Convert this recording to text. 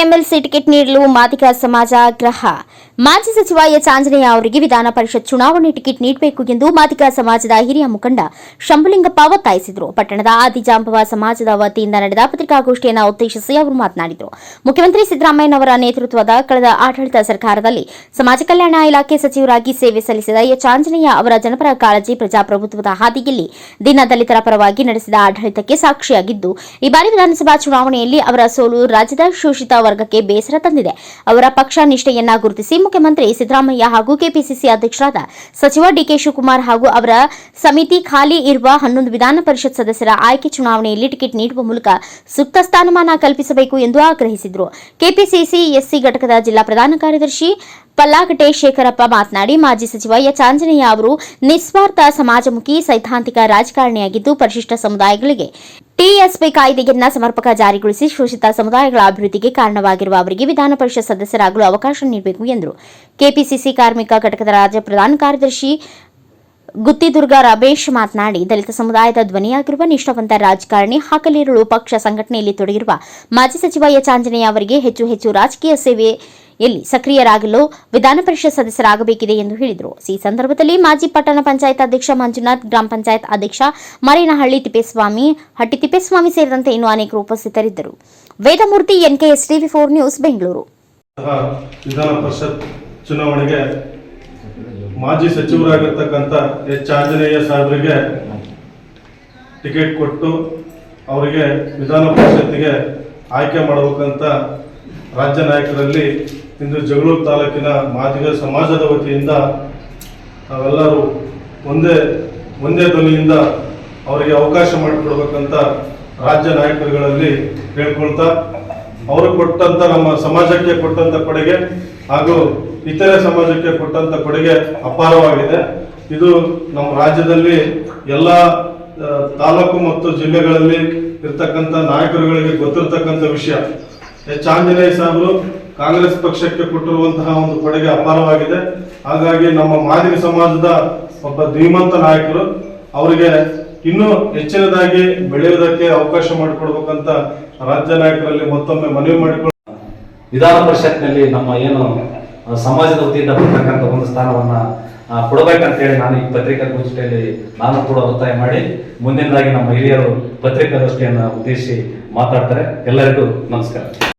MLC ticket ನೀಡಲು ಮಾದಿಗ ಸಮಾಜ ಆಗ್ರಹ ಮಾಜಿ ಸಚಿವ ಎಚ್ ಆಂಜನೇಯ ಅವರಿಗೆ ವಿಧಾನ ಪರಿಷತ್ ಚುನಾವಣೆ ಟಿಕೆಟ್ ನೀಡಬೇಕು ಎಂದು ಮಾದಿಗ ಸಮಾಜದ ಹಿರಿಯ ಮುಖಂಡ ಶಂಭುಲಿಂಗಪ್ಪ ಒತ್ತಾಯಿಸಿದರು. ಪಟ್ಟಣದ ಆದಿಜಾಂಬವ ಸಮಾಜದ ವತಿಯಿಂದ ನಡೆದ ಪತ್ರಿಕಾಗೋಷ್ಠಿಯನ್ನು ಉದ್ದೇಶಿಸಿ ಅವರು ಮಾತನಾಡಿದರು. ಮುಖ್ಯಮಂತ್ರಿ ಸಿದ್ದರಾಮಯ್ಯನವರ ನೇತೃತ್ವದ ಕಳೆದ ಆಡಳಿತ ಸರ್ಕಾರದಲ್ಲಿ ಸಮಾಜ ಕಲ್ಯಾಣ ಇಲಾಖೆ ಸಚಿವರಾಗಿ ಸೇವೆ ಸಲ್ಲಿಸಿದ ಎಚ್ ಆಂಜನೇಯ ಅವರ ಜನಪರ ಕಾಳಜಿ ಪ್ರಜಾಪ್ರಭುತ್ವದ ಹಾದಿಯಲ್ಲಿ ದಿನ ದಲಿತರ ಪರವಾಗಿ ನಡೆಸಿದ ಆಡಳಿತಕ್ಕೆ ಸಾಕ್ಷಿಯಾಗಿದ್ದು, ಈ ಬಾರಿ ವಿಧಾನಸಭಾ ಚುನಾವಣೆಯಲ್ಲಿ ಅವರ ಸೋಲು ರಾಜ್ಯದ ಶೋಷಿತ ವರ್ಗಕ್ಕೆ ಬೇಸರ ತಂದಿದೆ. ಅವರ ಪಕ್ಷ ನಿಷ್ಠೆಯನ್ನ ಗುರುತಿಸಿ ಮುಖ್ಯಮಂತ್ರಿ ಸಿದ್ದರಾಮಯ್ಯ ಹಾಗೂ ಕೆಪಿಸಿಸಿ ಅಧ್ಯಕ್ಷರಾದ ಸಚಿವ ಡಿಕೆ ಶಿವಕುಮಾರ್ ಹಾಗೂ ಅವರ ಸಮಿತಿ ಖಾಲಿ ಇರುವ ಹನ್ನೊಂದು ವಿಧಾನ ಪರಿಷತ್ ಸದಸ್ಯರ ಆಯ್ಕೆ ಚುನಾವಣೆಯಲ್ಲಿ ಟಿಕೆಟ್ ನೀಡುವ ಮೂಲಕ ಸೂಕ್ತ ಸ್ಥಾನಮಾನ ಕಲ್ಪಿಸಬೇಕು ಎಂದು ಆಗ್ರಹಿಸಿದರು. ಕೆಪಿಸಿಸಿ ಎಸ್ಸಿ ಘಟಕದ ಜಿಲ್ಲಾ ಪ್ರಧಾನ ಕಾರ್ಯದರ್ಶಿ ಪಲ್ಲಾಗಟ್ಟೆ ಶೇಖರಪ್ಪ ಮಾತನಾಡಿ, ಮಾಜಿ ಸಚಿವ ಎಚ್. ಆಂಜನೇಯ ಅವರು ನಿಸ್ವಾರ್ಥ ಸಮಾಜಮುಖಿ ಸೈದ್ಧಾಂತಿಕ ರಾಜಕಾರಣಿಯಾಗಿದ್ದು, ಪರಿಶಿಷ್ಟ ಸಮುದಾಯಗಳಿಗೆ ಟಿಎಸ್ಪಿ ಕಾಯ್ದೆಯನ್ನ ಸಮರ್ಪಕ ಜಾರಿಗೊಳಿಸಿ ಶೋಷಿತ ಸಮುದಾಯಗಳ ಅಭಿವೃದ್ಧಿಗೆ ಕಾರಣವಾಗಿರುವ ಅವರಿಗೆ ವಿಧಾನ ಪರಿಷತ್ ಸದಸ್ಯರಾಗಲು ಅವಕಾಶ ನೀಡಬೇಕು ಎಂದರು. ಕೆಪಿಸಿಸಿ ಕಾರ್ಮಿಕ ಘಟಕದ ರಾಜ್ಯ ಪ್ರಧಾನ ಕಾರ್ಯದರ್ಶಿ ಗುತ್ತಿದುರ್ಗ ರಮೇಶ್ ಮಾತನಾಡಿ, ದಲಿತ ಸಮುದಾಯದ ಧ್ವನಿಯಾಗಿರುವ ನಿಷ್ಠಾವಂತ ರಾಜಕಾರಣಿ ಹಾಕಲಿರುಳು ಪಕ್ಷ ಸಂಘಟನೆಯಲ್ಲಿ ತೊಡಗಿರುವ ಮಾಜಿ ಸಚಿವ ಎಚ್ ಆಂಜನೇಯ ಅವರಿಗೆ ಹೆಚ್ಚು ಹೆಚ್ಚು ರಾಜಕೀಯ ಸೇವೆಯಲ್ಲಿ ಸಕ್ರಿಯರಾಗಲು ವಿಧಾನ ಪರಿಷತ್ ಸದಸ್ಯರಾಗಬೇಕಿದೆ ಎಂದು ಹೇಳಿದರು. ಈ ಸಂದರ್ಭದಲ್ಲಿ ಮಾಜಿ ಪಟ್ಟಣ ಪಂಚಾಯತ್ ಅಧ್ಯಕ್ಷ ಮಂಜುನಾಥ್, ಗ್ರಾಮ ಪಂಚಾಯತ್ ಅಧ್ಯಕ್ಷ ಮರೇನಹಳ್ಳಿ ತಿಪ್ಪೇಸ್ವಾಮಿ, ಹಟ್ಟಿ ತಿಪ್ಪೇಸ್ವಾಮಿ ಸೇರಿದಂತೆ ಇನ್ನೂ ಅನೇಕರು ಉಪಸ್ಥಿತರಿದ್ದರು. Vedamurthy NKS TV four news, Bengaluru. Vidhana Parishad ಚುನಾವಣೆಗೆ ಮಾಜಿ ಸಚಿವರಾಗಿರ್ತಕ್ಕಂಥ ಎಚ್. ಆಂಜನೇಯ ಟಿಕೆಟ್ ಕೊಟ್ಟು ಅವರಿಗೆ ವಿಧಾನ ಪರಿಷತ್ತಿಗೆ ಆಯ್ಕೆ ಮಾಡಬೇಕಂತ ರಾಜ್ಯ ನಾಯಕರಲ್ಲಿ ಇಂದು ಜಗಳೂರು ತಾಲೂಕಿನ ಮಾದಿಗ ಸಮಾಜದ ವತಿಯಿಂದ ನಾವೆಲ್ಲರೂ ಒಂದೇ ಒಂದೇ ಧ್ವನಿಯಿಂದ ಅವರಿಗೆ ಅವಕಾಶ ಮಾಡಿಕೊಡ್ಬೇಕಂತ ರಾಜ್ಯ ನಾಯಕರುಗಳಲ್ಲಿ ಹೇಳ್ಕೊಳ್ತಾ ಅವರು ಕೊಟ್ಟಂತ ನಮ್ಮ ಸಮಾಜಕ್ಕೆ ಕೊಟ್ಟಂತ ಕೊಡುಗೆ ಹಾಗೂ ಇತರೆ ಸಮಾಜಕ್ಕೆ ಕೊಟ್ಟಂತ ಕೊಡುಗೆ ಅಪಾರವಾಗಿದೆ. ಇದು ನಮ್ಮ ರಾಜ್ಯದಲ್ಲಿ ಎಲ್ಲ ತಾಲೂಕು ಮತ್ತು ಜಿಲ್ಲೆಗಳಲ್ಲಿ ಇರ್ತಕ್ಕಂಥ ನಾಯಕರುಗಳಿಗೆ ಗೊತ್ತಿರ್ತಕ್ಕಂಥ ವಿಷಯ. ಎಚ್. ಆಂಜನೇಯ ಸಾಹೇಬರು ಕಾಂಗ್ರೆಸ್ ಪಕ್ಷಕ್ಕೆ ಕೊಟ್ಟಿರುವಂತಹ ಒಂದು ಕೊಡುಗೆ ಅಪಾರವಾಗಿದೆ. ಹಾಗಾಗಿ ನಮ್ಮ ಮಾದರಿ ಸಮಾಜದ ಒಬ್ಬ ಧೀಮಂತ ನಾಯಕರು ಅವರಿಗೆ ಇನ್ನೂ ಹೆಚ್ಚಿನದಾಗಿ ಬೆಳೆಯುವುದಕ್ಕೆ ಅವಕಾಶ ಮಾಡಿಕೊಡ್ಬೇಕಂತ ರಾಜ್ಯ ನಾಯಕರಲ್ಲಿ ಮತ್ತೊಮ್ಮೆ ಮನವಿ ಮಾಡಿಕೊಳ್ಳ ವಿಧಾನ ಪರಿಷತ್ನಲ್ಲಿ ನಮ್ಮ ಏನು ಸಮಾಜದ ವತಿಯಿಂದ ಬರ್ತಕ್ಕಂಥ ಒಂದು ಸ್ಥಾನವನ್ನ ಕೊಡಬೇಕಂತ ಹೇಳಿ ನಾನು ಈ ಪತ್ರಿಕಾ ಪತ್ರಿಕಾಗೋಷ್ಠಿಯಲ್ಲಿ ನಾನು ಕೂಡ ಒತ್ತಾಯ ಮಾಡಿ, ಮುಂದಿನದಾಗಿ ನಮ್ಮ ಹಿರಿಯರು ಪತ್ರಿಕಾಗೋಷ್ಠಿಯನ್ನು ಉದ್ದೇಶಿಸಿ ಮಾತಾಡ್ತಾರೆ. ಎಲ್ಲರಿಗೂ ನಮಸ್ಕಾರ.